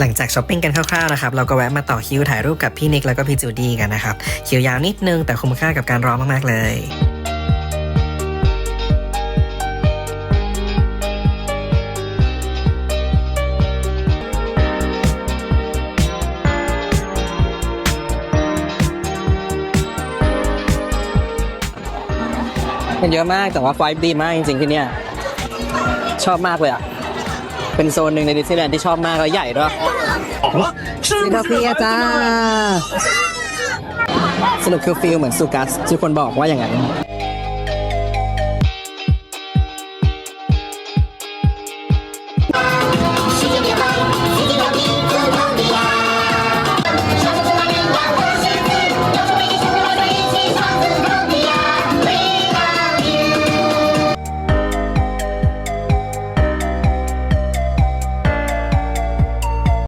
หลังจากช้อปปิ้งกันคร่าวๆนะครับเราก็แวะมาต่อคิวถ่ายรูปกับพี่นิกแล้วก็พี่จูดี้กันนะครับคิวยาวนิดนึงแต่คุ้มค่ากับการรอมากๆเลยมันเยอะมากแต่ว่าไฟดีมากจริงๆที่เนี่ยชอบมากเลยอะ เป็นโซนหนึ่งในดิสนีย์แลนด์ที่ชอบมากแล้วใหญ่ด้วยซินเพียจ้าสรุปคือฟิลเหมือนซูกัสที่คนบอกว่าอย่างนั้น